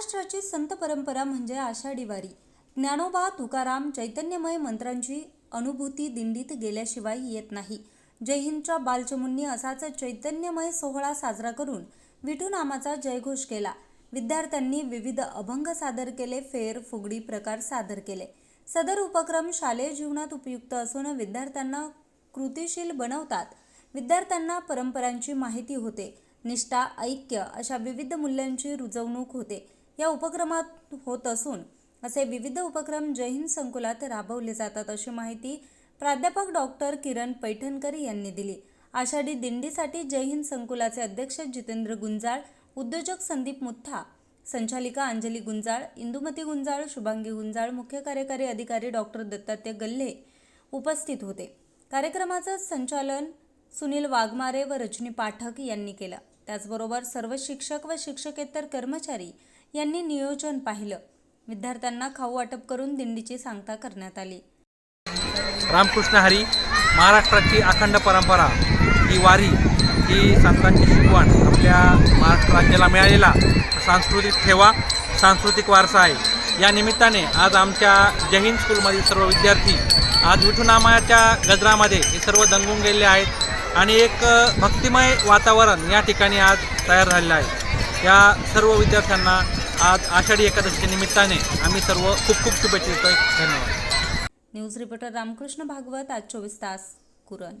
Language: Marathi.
महाराष्ट्राची संत परंपरा म्हणजे आषाढी वारी. ज्ञानोबा तुकाराम चैतन्यमय मंत्रांची अनुभूती दिंडीत गेल्याशिवाय येत नाही. जय हिंदच्या बालचमुंनी असाच चैतन्यमय सोहळा साजरा करून विठू नामाचा जयघोष केला. विद्यार्थ्यांनी विविध अभंग सादर केले फेर फुगडी प्रकार सादर केले. सदर उपक्रम शालेय जीवनात उपयुक्त असून विद्यार्थ्यांना कृतिशील बनवतात. विद्यार्थ्यांना परंपरांची माहिती होते. निष्ठा ऐक्य अशा विविध मूल्यांची रुजवणूक होते. या उपक्रमात होत असून असे विविध उपक्रम जय हिंद संकुलात राबवले जातात अशी माहिती प्राध्यापक डॉक्टर किरण पैठणकर यांनी दिली. आषाढी दिंडीसाठी जैन हिंद संकुलाचे अध्यक्ष जितेंद्र गुंजाळ उद्योजक संदीप मुथा संचालिका अंजली गुंजाळ इंदुमती गुंजाळ शुभांगी गुंजाळ मुख्य कार्यकारी अधिकारी डॉक्टर दत्तात्रय गल्हे उपस्थित होते. कार्यक्रमाचं संचालन सुनील वाघमारे व रजनी पाठक यांनी केलं. त्याचबरोबर सर्व शिक्षक व शिक्षकेतर कर्मचारी यांनी नियोजन पाहिलं. विद्यार्थ्यांना खाऊ वाटप करून दिंडीची सांगता करण्यात आली. रामकृष्ण हरी महाराष्ट्राची अखंड परंपरा ही वारी ही संतांची शिकवण आपल्या महाराष्ट्र राज्याला मिळालेला. सांस्कृतिक ठेवा सांस्कृतिक वारसा आहे. या निमित्ताने आज आमच्या जहीन हिंद स्कूलमधील सर्व विद्यार्थी आज विठुनामाच्या गजरामध्ये हे सर्व दंगून गेलेले आहेत आणि एक भक्तिमय वातावरण या ठिकाणी आज तयार झालेलं आहे. या सर्व विद्यार्थ्यांना आज आषाढी एकादशीच्या निमित्ताने आम्ही सर्व खूप खूप शुभेच्छा देतोय. धन्यवाद. न्यूज रिपोर्टर रामकृष्ण भागवत आज चोवीस तास कुरण.